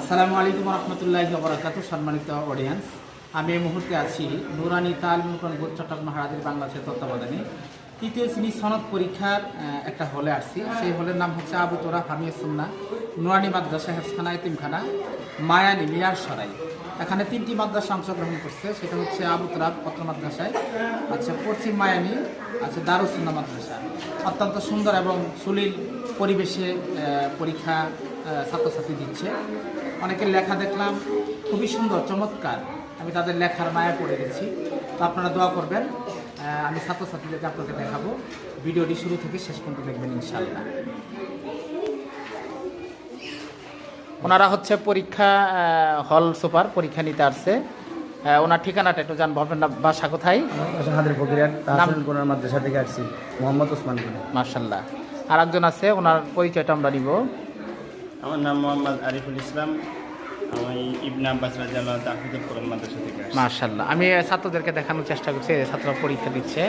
আসসালামু আলাইকুম রহমতুল্লাহ বরাকাত সম্মানিত অডিয়েন্স আমি এই মুহূর্তে আছি নুরানি তাল মুকনপুর চট্টগ্রাম মহারাজের বাংলাদেশের তত্ত্বাবধানে। তৃতীয় শ্রেণি সনদ পরীক্ষার একটা হলে আসছি। সেই হলের নাম হচ্ছে আবু তোরা হামিয়া সুন্না নুরানি মাদ্রাসা হেফখানা এতিমখানা মায়ানি মিয়ার সরাই। এখানে তিনটি মাদ্রাসা অংশগ্রহণ করছে। সেটা হচ্ছে আবু তোরাব পত্র মাদ্রাসায় আচ্ছা পশ্চিম মায়ানি আচ্ছা দারুসুন্না মাদ্রাসা। অত্যন্ত সুন্দর এবং সুলীল পরিবেশে পরীক্ষা ছাত্রছাত্রী দিচ্ছে। অনেকের লেখা দেখলাম খুবই সুন্দর চমৎকার। আমি তাদের লেখার মায়া পড়ে গেছি। তো আপনারা দোয়া করবেন আমি ছাত্রছাত্রীদেরকে আপনাকে দেখাবো ভিডিওটি শুরু থেকে শেষ পর্যন্ত দেখবেন ইনশাল্লাহ ওনারা হচ্ছে পরীক্ষা হল সুপার পরীক্ষা নিতে আসছে। ওনার ঠিকানাটা একটু জানব আপনার নাম- বাসা কোথায়? ফকিরাট তাহসিল মাদ্রাসা থেকে আসছি মোহাম্মদ ওসমান মার্শাল্লাহ আর একজন আছে ওনার পরিচয়টা আমরা নিব। আমার নাম মোহাম্মদ আরিফুল ইসলাম। আমি ইবনে আব্বাস মাদ্রাসা থেকে মার্শাল্লাহ আমি ছাত্রদেরকে দেখানোর চেষ্টা করছি ছাত্ররা পরীক্ষা দিচ্ছে।